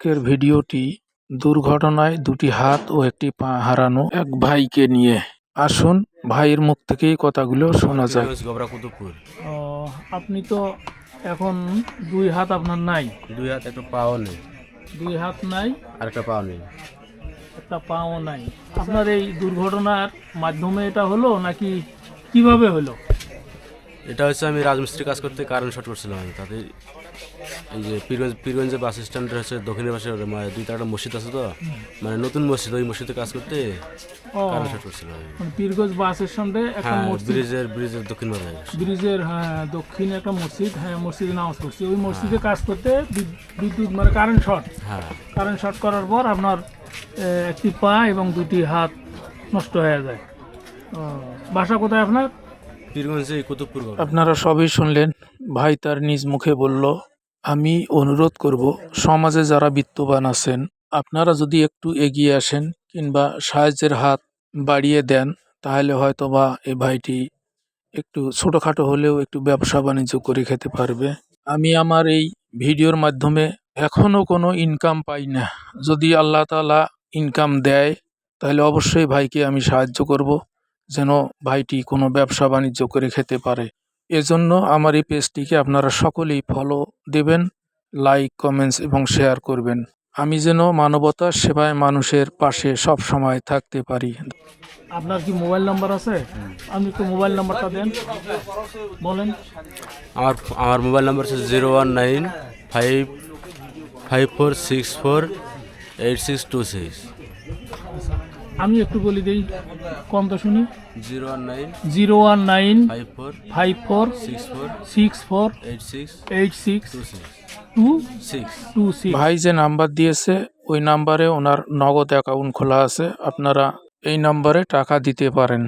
আজকের ভিডিওটি দুর্ঘটনায় দুটি হাত ও একটি পা হারানো এক ভাইকে নিয়ে। আসুন ভাইয়ের মুখ থেকেই কথাগুলো শোনা যায় আপনি তো এখন দুই হাত আপনার নাই। দুই হাত একটা পাও নেই। দুই হাত নাই। আর একটা পাও নেই। একটা পাও নাই। আপনার এই দুর্ঘটনার মাধ্যমে এটা হলো নাকি কীভাবে হলো? এটা হচ্ছে আমি রাজমিস্ত্রি কাজ করতে কারেন্ট শর্ট করছিলাম আমি। তাতে এই যে পীরগঞ্জ পীরগঞ্জে বাস স্ট্যান্ডের হচ্ছে দক্ষিণের পাশে মানে দুই চারটা মসজিদ আছে তো? মানে নতুন মসজিদ ওই মসজিদে কাজ করতে কারেন্ট শর্ট করছিলাম আমি। মানে পীরগঞ্জ বাসের সঙ্গে একটা হ্যাঁ মসজিদ ব্রিজের ব্রিজের দক্ষিণ পাশে। ব্রিজের হ্যাঁ দক্ষিণে একটা মসজিদ হ্যাঁ মসজিদে নামাজ পড়ছি। ওই মসজিদে কাজ করতে বিদ্যুৎ মানে কারেন্ট শর্ট হ্যাঁ। কারেন্ট শর্ট করার পর আপনার একটি পা এবং দুটি হাত নষ্ট হয়ে যায়। বাসা কোথায় আপনার? পীরগঞ্জে কুতুবপুর আপনারা সবই শুনলেন। ভাই তার নিজ মুখে বলল, আমি অনুরোধ করব, সমাজে যারা বিত্তবান আছেন, আপনারা যদি একটু এগিয়ে আসেন কিংবা সাহায্যের হাত বাড়িয়ে দেন, তাহলে হয়তো বা এই ভাইটি একটু ছোটোখাটো হলেও একটু ব্যবসা বাণিজ্য করে খেতে পারবে। আমি আমার এই ভিডিওর মাধ্যমে এখনও কোনো ইনকাম পাই না। যদি আল্লাহ তাআলা ইনকাম দেয়, তাহলে অবশ্যই ভাইকে আমি সাহায্য করব। যেন ভাইটি কোনো ব্যবসা বাণিজ্য করে খেতে পারে। এজন্য আমার এই পেজটিকে আপনারা সকলেই ফলো দেবেন লাইক কমেন্টস এবং শেয়ার করবেন। আমি যেন মানবতার সেবায় মানুষের পাশে সব সময় থাকতে পারি। আপনার কি মোবাইল নাম্বার আছে? আপনি একটু মোবাইল নাম্বারটা দেন। বলেন। আমার আমার মোবাইল নাম্বার হচ্ছে zero one nine five five four six four eight six two six. আমি একটু বলি দিই কম তো শুনি। Zero one nine zero one nine five four five four six four six four eight six eight six two six two six ভাই যে number দিয়েছে ওই নাম্বারে ওনার নগদ অ্যাকাউন্ট খোলা আছে আপনারা এই নাম্বারে টাকা দিতে পারেন।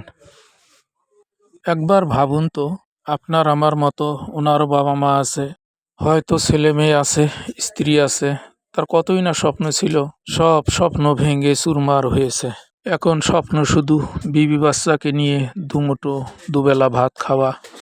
একবার ভাবুন তো আপনার আমার মতো ওনারও বাবা মা আছে হয়তো ছেলে মেয়ে আছে স্ত্রী আছে তার কতই না স্বপ্ন ছিল সব স্বপ্ন ভেঙে চুরমার হয়েছে। এখন স্বপ্ন শুধু বিবি বাচ্চাকে নিয়ে দুমুঠো দুবেলা ভাত খাওয়া।